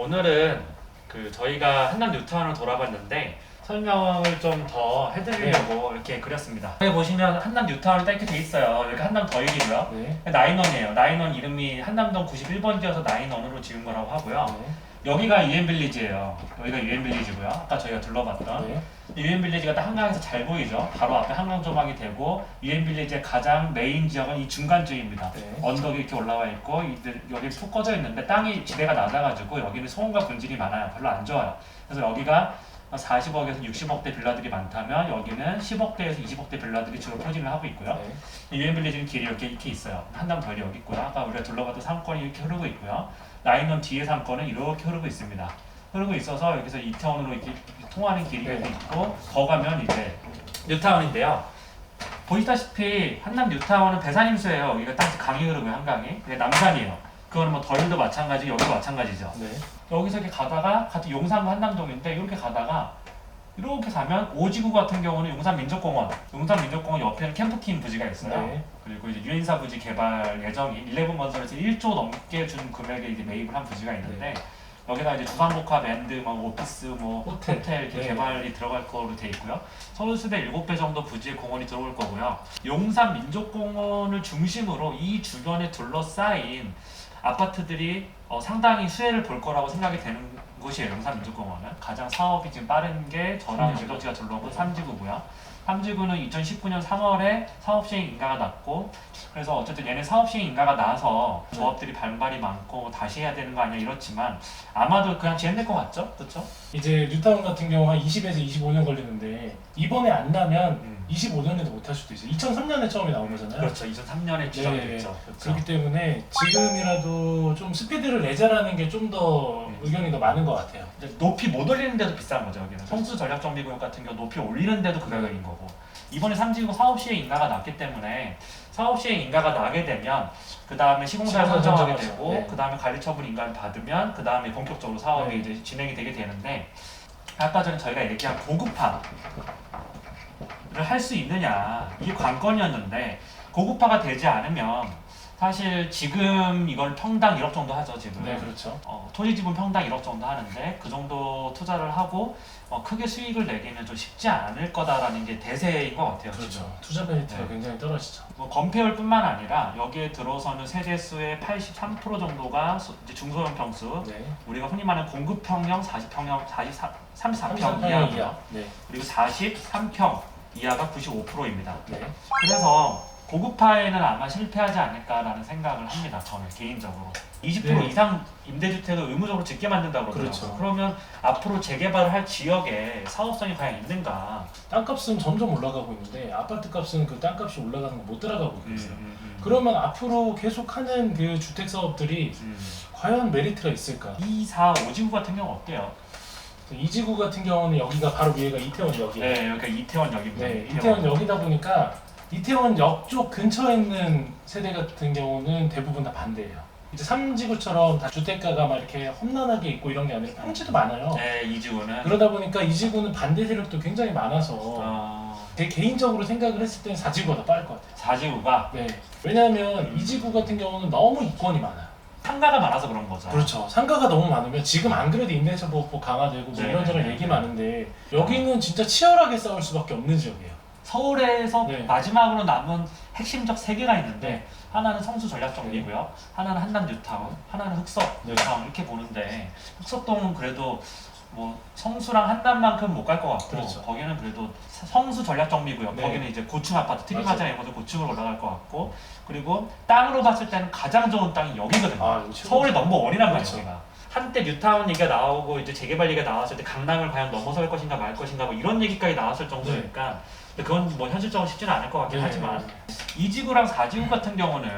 오늘은 그 저희가 한남 뉴타운을 돌아봤는데 설명을 좀 더 해드리려고 이렇게 그렸습니다. 여기 보시면 한남 뉴타운이 딱 이렇게 돼 있어요. 여기 한남 더일이고요. 네. 나인원이에요. 나인원 이름이 한남동 91번지여서 나인원으로 지은 거라고 하고요. 네. 여기가 유엔빌리지예요. 여기가 유엔빌리지고요. 아까 저희가 둘러봤던 네. 유엔 빌리지가 딱 한강에서 잘 보이죠. 바로 앞에 한강 조망이 되고 유엔 빌리지의 가장 메인 지역은 이 중간쯤입니다. 네. 언덕이 이렇게 올라와 있고 이들 여기 푹 꺼져 있는데 땅이 지대가 낮아가지고 여기는 소음과 분질이 많아요. 별로 안 좋아요. 그래서 여기가 40억에서 60억대 빌라들이 많다면 여기는 10억대에서 20억대 빌라들이 주로 포진을 하고 있고요. 네. 유엔 빌리지는 길이 이렇게, 이렇게 있어요. 한남 덜이 여기 있고요. 아까 우리가 둘러봤던 상권이 이렇게 흐르고 있고요. 라인원 뒤에 상권은 이렇게 흐르고 있습니다. 흐르고 있어서 여기서 이태원으로 이렇게 통하는 길이 네. 있고 더 가면 이제 뉴타운인데요. 보시다시피 한남 뉴타운은 배산임수예요. 여기가 딱 강이 흐르고요, 한강이. 이게 남산이에요. 그거는 뭐 덜도 마찬가지, 여기도 마찬가지죠. 네. 여기서 이렇게 가다가 같은 용산과 한남동인데 이렇게 가다가 이렇게 가면 오지구 같은 경우는 용산민족공원, 용산민족공원 옆에는 캠프팀 부지가 있어요. 네. 그리고 이제 유인사 부지 개발 예정인 11건설에서 1조 넘게 준 금액에 이제 매입을 한 부지가 있는데 여기다 이제 주상복합 밴드, 뭐 오피스, 뭐 호텔. 호텔, 이렇게 네. 개발이 들어갈 거로 돼 있고요. 서울시대 7배 정도 부지의 공원이 들어올 거고요. 용산 민족공원을 중심으로 이 주변에 둘러싸인 아파트들이 어, 상당히 수혜를 볼 거라고 생각이 되는 용산 민족공원은 가장 사업이 지금 빠른 게 저랑 삼지구. 유적지가 둘러온 삼지구고요. 삼지구는 2019년 3월에 사업 시행 인가가 났고 그래서 어쨌든 얘네 사업 시행 인가가 나서 네. 조합들이 반발이 많고 다시 해야 되는 거 아니야 이렇지만 아마도 그냥 지연될 것 같죠? 그렇죠? 이제 뉴타운 같은 경우 한 20에서 25년 걸리는데 이번에 안 나면 음. 25년에도 못할 수도 있어요. 2003년에 처음에 나온 거잖아요. 그렇죠. 2003년에 지정됐죠. 네. 그렇죠. 그렇기 때문에 지금이라도 좀 스피드를 내자라는 게 좀더 음. 의견이 더 많은 것 같아요. 이제 높이 못 올리는데도 비싼 거죠 여기는 성수 전략 정비구역 같은 경우 높이 올리는데도 그 가격인 거고 이번에 삼지구 사업 시행 인가가 났기 때문에 사업 시행 인가가 나게 되면 그 다음에 시공사를 시공사 선정하게 선정하죠. 되고 네. 그 다음에 관리처분 인가를 받으면 그 다음에 본격적으로 사업이 네. 이제 진행이 되게 되는데 아까 전에 저희가 얘기한 고급화를 할 수 있느냐 이게 관건이었는데 고급화가 되지 않으면 사실 지금 이걸 평당 1억 정도 하죠 지금 네, 그렇죠. 어, 토지 지분 평당 1억 정도 하는데 그 정도 투자를 하고 어, 크게 수익을 내기는 좀 쉽지 않을 거다라는 게 대세인 것 같아요. 지금. 그렇죠. 투자 메리트가 네. 굉장히 떨어지죠. 뭐 건폐율뿐만 아니라 여기에 들어서는 세대 수의 83% 정도가 소- 이제 중소형 평수, 네. 우리가 흔히 말하는 공급형형 40평형 44, 34평 34평 이하고요. 이하. 네. 그리고 43평 이하가 95%입니다. 네. 그래서 고급화에는 아마 실패하지 않을까라는 생각을 합니다. 저는 개인적으로. 20% 네. 이상 임대주택을 의무적으로 짓게 만든다고 그러더라고요. 그렇죠. 그러면 앞으로 재개발을 할 지역에 사업성이 과연 있는가? 땅값은 점점 올라가고 있는데 아파트 값은 그 땅값이 올라가는 거 못 따라가고 음, 있어요. 음, 음. 그러면 앞으로 계속하는 그 주택 사업들이 음. 과연 메리트가 있을까? 2, 4, 5지구 같은 경우 어때요? 이지구 같은 경우는 여기가 바로 위에가 이태원역이에요. 네, 여기가 이태원역입니다. 네, 이태원역이다 보니까 이태원역 쪽 근처에 있는 세대 같은 경우는 대부분 다 반대예요. 이제 삼지구처럼 다 주택가가 막 이렇게 험난하게 있고 이런 게 아니라 평지도 많아요. 네, 이지구는 그러다 보니까 이지구는 반대 세력도 굉장히 많아서 어, 제 개인적으로 생각을 했을 때는 4지구가 더 빠를 것 같아요. 4지구가 네. 왜냐하면 이지구 같은 경우는 너무 이권이 많아요. 상가가 많아서 그런 거죠. 그렇죠. 상가가 너무 많으면 지금 안 그래도 임대차 보호 강화되고 뭐 네, 이런저런 네, 얘기 네. 많은데 여기는 진짜 치열하게 싸울 수밖에 없는 지역이에요. 서울에서 네. 마지막으로 남은 핵심적 세 개가 있는데 네. 하나는 성수 전략 정비고요, 하나는 한남 뉴타운, 하나는 흑석 네. 뉴타운 이렇게 보는데 흑석동은 그래도 뭐 성수랑 한남만큼 못 갈 것 같고 그렇죠. 거기는 그래도 사- 성수 전략정비고요. 네. 거기는 이제 고층 아파트. 트리마장 이것도 고층으로 올라갈 것 같고 그리고 땅으로 봤을 때는 가장 좋은 땅이 여기거든요. 아, 이거 최고죠. 서울의 넘버 원이란 말이에요. 그렇죠. 여기가. 한때 뉴타운 얘기가 나오고 이제 재개발 얘기가 나왔을 때 강남을 과연 넘어설 것인가 말 것인가 뭐 이런 얘기까지 나왔을 정도니까 근데 그건 뭐 현실적으로 쉽지는 않을 것 같긴 네. 하지만 2지구랑 4지구 같은 경우는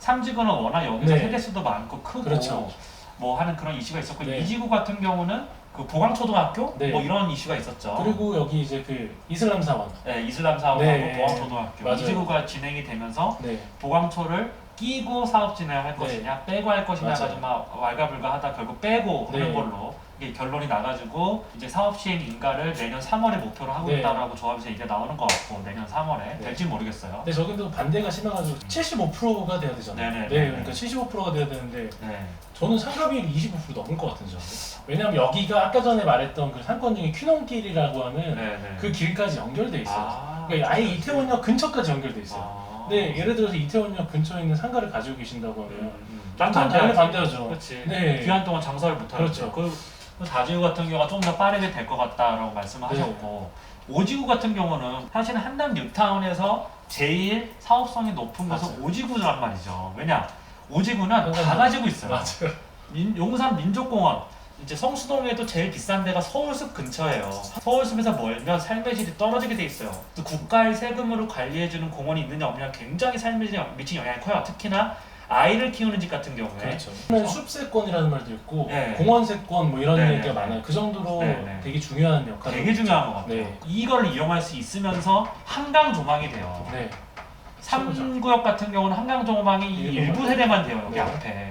3지구는 워낙 여기서 네. 세대수도 많고 크고 그렇죠. 뭐 하는 그런 이슈가 있었고 네. 2지구 같은 경우는 그 보강초등학교 네. 뭐 이런 이슈가 있었죠. 그리고 여기 이제 그 이슬람 사원. 네, 이슬람 사업하고 네. 보강초등학교 맞아요. 2지구가 진행이 되면서 네. 보강초를 끼고 사업 진행을 할 네. 것이냐 빼고 할 것이냐가 맞아요. 좀 막 왈가불가하다 결국 빼고 하는 네. 걸로 이게 결론이 나가지고 이제 사업 시행 인가를 내년 3월에 목표로 하고 네. 있다라고 조합에서 얘기가 나오는 것 같고 내년 3월에 될지 모르겠어요. 근데 저기도 반대가 심해가지고 75%가 돼야 되잖아요. 네네. 네, 그러니까 75%가 돼야 되는데 네. 저는 상가비율이 25% 넘을 것 같은데 저는. 왜냐면 여기가 아까 전에 말했던 그 상권 중에 퀴논길이라고 하는 네네. 그 길까지 연결돼 있어요. 아, 그러니까 아예 이태원역 근처까지 연결돼 있어요. 아. 네, 예를 들어서 이태원역 근처에 있는 상가를 가지고 계신다고 하면 음, 음. 난. 당연히 반대하죠. 그렇지. 네. 기한 동안 장사를 못하죠. 그렇죠. 그, 그 다지구 같은 경우가 좀더 빠르게 될 것 같다라고 말씀하셨고 오지구 같은 경우는 사실은 한남 뉴타운에서 제일 사업성이 높은 것은 맞아요. 오지구란 말이죠. 왜냐? 오지구는 다. 가지고 있어요. 맞아요. 민- 용산 민족공원 이제 성수동에도 제일 비싼 데가 서울숲 근처예요. 서울숲에서 멀면 삶의 질이 떨어지게 돼 있어요. 또 국가의 세금으로 관리해주는 공원이 있느냐 없느냐 굉장히 삶의 질에 미친 영향이 커요. 특히나 아이를 키우는 집 같은 경우에 그렇죠. 그러면 숲세권이라는 말도 있고 네. 공원세권 뭐 이런 네, 얘기가 네, 많아요. 그 정도로 네, 네. 되게 중요한 역할을 되게 중요한 것 같아요. 네. 이걸 이용할 수 있으면서 한강 조망이 돼요. 네. 3구역 같은 경우는 한강 조망이 이 일부 일부 세대만 돼요. 여기 네. 앞에.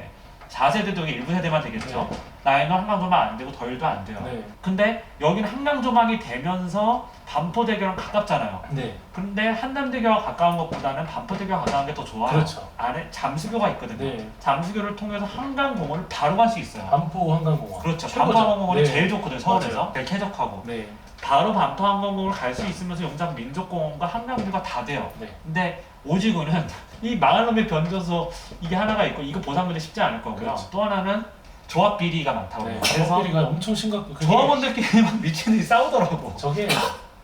4세대도 여기 일부 세대만 되겠죠. 네. 나이는 한강 조망 안 되고 더일도 안 돼요. 네. 근데 여기는 한강 조망이 되면서 반포대교랑 가깝잖아요. 네. 근데 한남대교와 가까운 것보다는 반포대교와 가까운 게 더 좋아요. 그렇죠. 안에 잠수교가 있거든요. 네. 잠수교를 통해서 한강공원을 바로 갈 수 있어요. 반포 한강공원. 그렇죠. 최고죠. 반포항공원이 네. 제일 좋거든요. 서울에서. 맞아요. 제일 쾌적하고. 네. 바로 반포항공원을 갈 수 있으면서 용산 민족공원과 한강뷰가 다 돼요. 네. 근데 오지구는 이 망할 놈의 변조소 이게 하나가 있고 이거 보상 문제 쉽지 않을 거고요. 그렇죠. 또 하나는 조합 비리가 많다고 네. 해요. 그래서 조합비리가 엄청 심각고 그게 조합원들끼리 막 미친 듯이 싸우더라고. 저게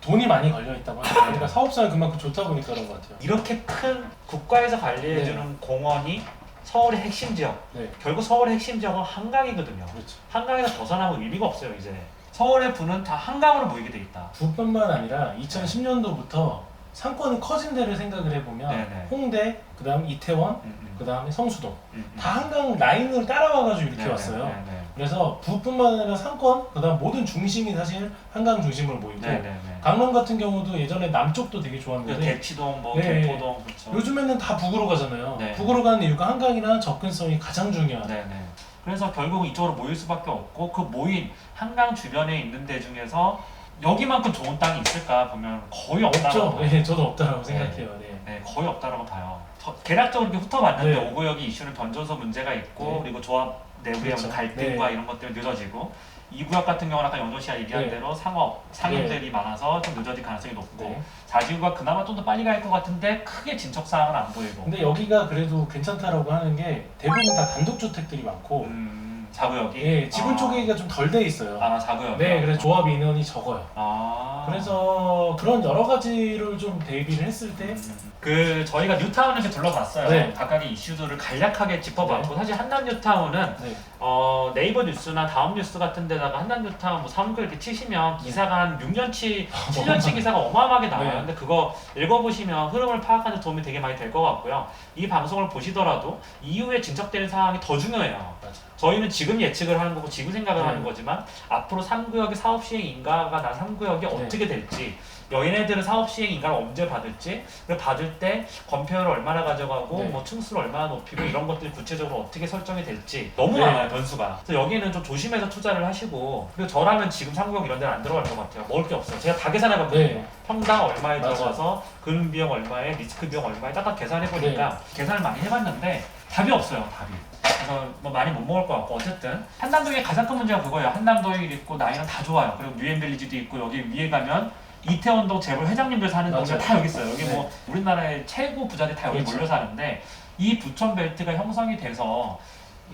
돈이 많이 걸려 있다고 하죠. 그러니까 사업성이 그만큼 좋다 보니까 그런 것 같아요. 이렇게 큰 국가에서 관리해주는 공원이 서울의 핵심 지역. 네. 결국 서울의 핵심 지역은 한강이거든요. 그렇죠. 한강에서 벗어나면 의미가 없어요 이제. 서울의 부는 다 한강으로 모이게 돼 있다. 부뿐만 아니라 2010년도부터 상권이 커진 데를 생각을 해보면 네네. 홍대, 그다음 이태원, 음, 음. 그다음에 성수동 음, 음. 다 한강 라인을 따라와가지고 이렇게 네네, 왔어요. 네네. 그래서 부뿐만 아니라 상권, 그다음 모든 중심이 사실 한강 중심으로 모이고 네네네. 강남 같은 경우도 예전에 남쪽도 되게 그 좋았는데 대치동, 뭐 네. 개포동 그렇죠. 요즘에는 다 북으로 가잖아요. 네. 북으로 가는 이유가 한강이랑 접근성이 가장 중요하다. 네네. 그래서 결국 이쪽으로 모일 수밖에 없고 그 모인 한강 주변에 있는 데 중에서 여기만큼 좋은 땅이 있을까 보면 거의 없다고. 없죠. 네, 저도 없다라고 네. 생각해요. 네. 네, 거의 없다라고 봐요. 저- 대략적으로 이렇게 훑어봤는데 네. 오구역이 이슈는 변전소 문제가 있고 네. 그리고 조합 내부의 그렇죠. 갈등과 네. 이런 것 때문에 늦어지고 이 구역 같은 경우는 아까 영조 씨가 얘기한 네. 대로 상업 상인들이 많아서 좀 늦어질 가능성이 높고 네. 자지구가 그나마 좀 더 빨리 갈 것 같은데 크게 진척 사항은 안 보이고 근데 여기가 그래도 괜찮다라고 하는 게 대부분 다 단독주택들이 많고 음, 자구역이 예, 지분 아. 초기가 좀 덜 돼 있어요. 아 자구역 네, 그래서 조합 인원이 적어요. 아 그래서 그런 여러 가지를 좀 대비를 했을 때 음. 그 저희가 뉴타운을 이렇게 둘러봤어요. 네. 각각의 이슈들을 간략하게 짚어봤고 사실 한남 뉴타운은 네, 어, 네이버 뉴스나 다음 뉴스 같은 데다가 한남 뉴타운 뭐 3구 이렇게 치시면 기사가 한 6년치, 7년치 기사가 어마어마하게 나와요. 네. 근데 그거 읽어보시면 흐름을 파악하는 데 도움이 되게 많이 될 것 같고요. 이 방송을 보시더라도 이후에 진척되는 상황이 더 중요해요. 맞아요. 저희는 지금 예측을 하는 거고 지금 생각을 네. 하는 거지만 앞으로 3구역의 사업 시행 인가가 난 3구역이 네. 어떻게 될지 얘네들은 사업 시행 인가를 언제 받을지 그리고 받을 때 건폐율을 얼마나 가져가고 네. 뭐 층수를 얼마나 높이고 이런 것들이 구체적으로 어떻게 설정이 될지 너무 네. 많아요 변수가 그래서 여기는 좀 조심해서 투자를 하시고 그리고 저라면 지금 3구역 이런 데는 안 들어갈 것 같아요 먹을 게 없어요 제가 다 계산해 봤거든요 네. 평당 얼마에 맞아요. 들어가서 근은 비용 얼마에 리스크 비용 얼마에 딱딱 계산해 보니까 계산을 많이 해봤는데 답이 없어요 답이 그래서 뭐 많이 못 먹을 것 같고 어쨌든 한남동의 가장 큰 문제가 그거예요 한남동이 있고 나이는 다 좋아요 그리고 뉴엔빌리지도 있고 여기 위에 가면 이태원동 재벌 회장님들 사는 동네 맞아요. 다 여기 있어요 여기 네. 뭐 우리나라의 최고 부자들이 다 여기 그렇죠. 몰려 사는데 이 부천 벨트가 형성이 돼서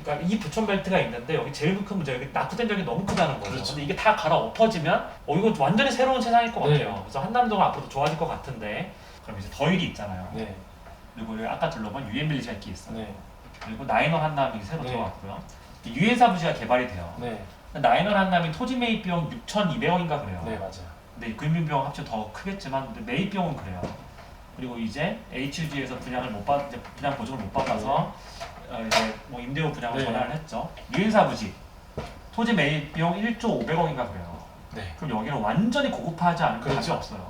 그러니까 이 부천 벨트가 있는데 여기 제일 큰 문제가 여기 낙후된 적이 너무 크다는 거죠. 그렇죠. 근데 이게 다 갈아 엎어지면 어 이거 완전히 새로운 세상일 것 네. 같아요. 그래서 한남동은 앞으로 좋아질 것 같은데 그럼 이제 더일이 있잖아요. 네, 그리고 여기 아까 둘러본 유엔빌리지가 있어요. 네, 그리고 나인원 한남이 새로 네. 들어왔고요. 유엔사 부지가 개발이 돼요. 네, 나인원 한남이 토지 매입 비용 6,200원인가 그래요. 네, 맞아요. 근데 금융 비용 합쳐 더 크겠지만 근데 매입 비용은 그래요. 그리고 이제 HG에서 분양을 못 받, 이제 분양 보증을 못 받아서 어, 이제 뭐 임대료 분양을 네. 전환을 했죠. 유인사 부지 토지 매입 비용 1조 500억인가 그래요. 네, 그럼 여기는 완전히 고급화하지 게 그렇죠. 없어요.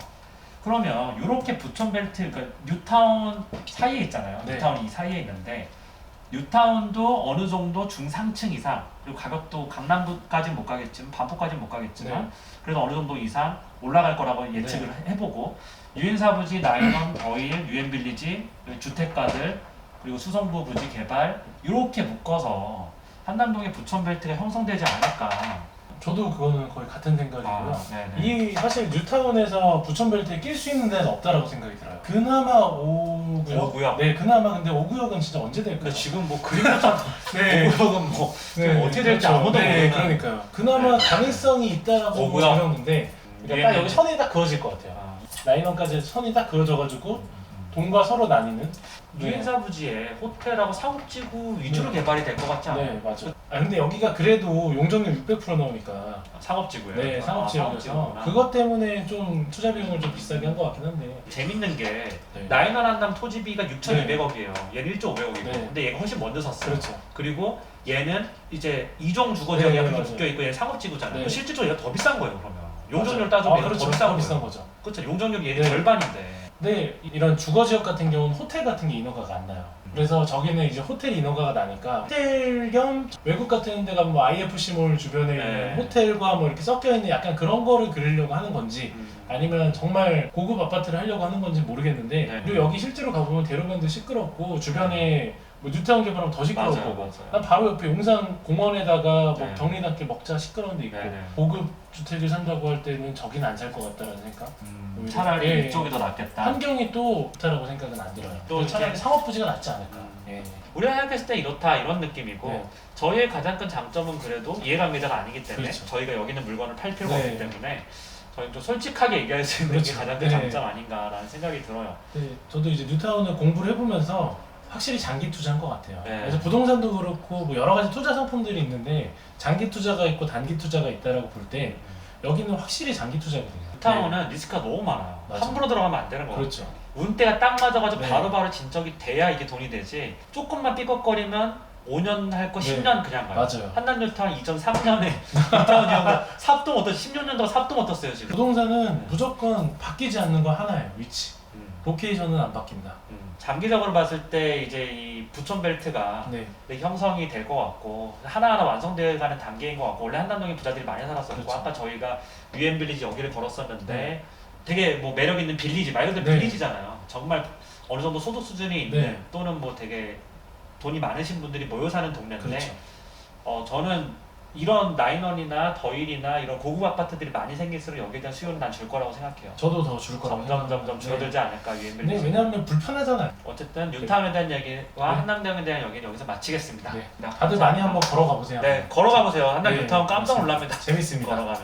그러면 이렇게 부천 벨트 그러니까 뉴타운 사이에 있잖아요. 네. 뉴타운 이 사이에 있는데 뉴타운도 어느 정도 중상층 이상 그리고 가격도 강남부까지는 못 가겠지만 반포까지는 못 가겠지만 네. 그래도 어느 정도 이상 올라갈 거라고 예측을 해보고 유엔사 부지, 나인원, 더일, 유엔빌리지, 주택가들 그리고 수성구 부지 개발 이렇게 묶어서 한남동의 부천벨트가 형성되지 않을까. 저도 그거는 거의 같은 생각이고요. 아, 네네. 이 사실 뉴타운에서 부천벨트에 낄 수 있는 데는 없다라고 생각이 들어요. 그나마 5구역. 오구역. 네, 그나마 근데 5구역은 진짜 언제 될까요? 근데 지금 뭐 그림자처럼 네. 오구역은 뭐 지금 어떻게 될지 그렇죠. 아무도 네, 모르는. 그러니까요. 그나마 네. 가능성이 있다라고 오구역. 보였는데 그러니까 딱 여기 선이 딱 그어질 것 같아요. 아, 라인원까지 선이 딱 그어져가지고 동과 서로 나뉘는. 네. 유엔사 부지에 호텔하고 상업지구 위주로 네. 개발이 될 것 같지 않아요? 네, 맞아. 아 근데 여기가 그래도 용적률 600% 나오니까 상업지구예요. 네, 아, 상업지역이어서 상업지구구나. 그것 때문에 좀 투자 비용을 좀 비싸게 한 것 같긴 한데. 재밌는 게 네. 한남 토지비가 6,200억이에요. 얘는 1.500억이고. 네. 근데 얘가 훨씬 먼저 샀어요. 그렇죠. 그리고 얘는 이제 이종 주거 지역이 네, 네, 맞아요. 묶여 있고 얘는 상업지구잖아요. 네. 그럼 실질적으로 얘가 더 비싼 거예요, 그러면. 용적률 맞아요. 따지면 아, 얘가 그렇죠. 더 비싼 더 비싼 거예요. 거죠. 그렇죠. 용적률이 얘는 네. 절반인데. 근데 이런 주거 지역 같은 경우는 호텔 같은 게 인허가가 안 나요. 음. 그래서 저기는 이제 호텔 인허가가 나니까 호텔 겸 외국 같은 데가 뭐 IFC몰 주변에 네. 있는 호텔과 뭐 이렇게 섞여 있는 약간 그런 거를 그리려고 하는 건지 아니면 정말 고급 아파트를 하려고 하는 건지 모르겠는데 네. 그리고 여기 실제로 가보면 대로변도 시끄럽고 주변에 뭐 뉴타운 개발하면 더 시끄러울 맞아요, 거고 맞아요. 난 바로 옆에 용산 공원에다가 뭐 네. 경리단길 먹자 시끄러운 데 있고 네, 네. 고급 주택을 산다고 할 때는 저긴 안 살 것 같다라는 생각 음, 오히려. 차라리 예, 이쪽이 더 낫겠다. 환경이 또 좋다라고 생각은 안 들어요. 또 또 차라리 이렇게- 상업 부지가 낫지 않을까. 음. 예. 우리가 생각했을 때 이렇다 이런 느낌이고 네. 저희의 가장 큰 장점은 그래도 이해관계자가 아니기 때문에 그렇죠. 저희가 여기 있는 물건을 팔 필요가 네. 없기 때문에 저희는 좀 솔직하게 얘기할 수 있는 그렇죠. 게 가장 큰 네. 장점 아닌가라는 생각이 들어요. 네, 저도 이제 뉴타운을 공부를 해보면서 확실히 장기 투자한 것 같아요. 네. 그래서 부동산도 그렇고 뭐 여러 가지 투자 상품들이 있는데 장기 투자가 있고 단기 투자가 있다라고 볼 때 여기는 확실히 장기 투자거든요. 타운은 리스크가 너무 많아요. 맞아. 함부로 들어가면 안 되는 네. 거예요. 그렇죠. 운때가 딱 맞아가지고 네. 바로바로 진척이 돼야 이게 돈이 되지 조금만 삐걱거리면 5년 할 거 네. 10년 그냥 가요. 맞아요. 한남뉴타운 2003년에 뉴타운이었고 삽동 어떤 16년 동안 삽동 어떻어요 지금? 부동산은 무조건 바뀌지 않는 거 하나예요. 위치. 음, 로케이션은 안 바뀝니다. 음. 장기적으로 봤을 때 이제 이 부천 벨트가 네. 형성이 될 것 같고 하나하나 완성되어 가는 단계인 것 같고 원래 한남동에 부자들이 많이 살았었고 그렇죠. 아까 저희가 유엔 빌리지 여기를 걸었었는데 네. 되게 뭐 매력 있는 빌리지 말 그대로 네. 빌리지잖아요. 정말 어느 정도 소득 수준이 있는 네. 또는 뭐 되게 돈이 많으신 분들이 모여 사는 동네인데 그렇죠. 어 저는 이런 나인원이나 더일이나 이런 고급 아파트들이 많이 생길수록 여기에 대한 수요는 난 줄 거라고 생각해요. 저도 더 줄 거라고 점점. 점점 줄어들지 않을까 유엔 네. 네, 왜냐하면 불편하잖아요. 어쨌든 뉴타운에 대한 얘기와 네. 한남동에 대한 얘기는 여기서 마치겠습니다. 네. 네, 다들 많이 한번 걸어가 보세요. 네, 걸어가 보세요. 한남 네, 뉴타운 깜짝. 놀랍니다. 재밌습니다. 걸어가면.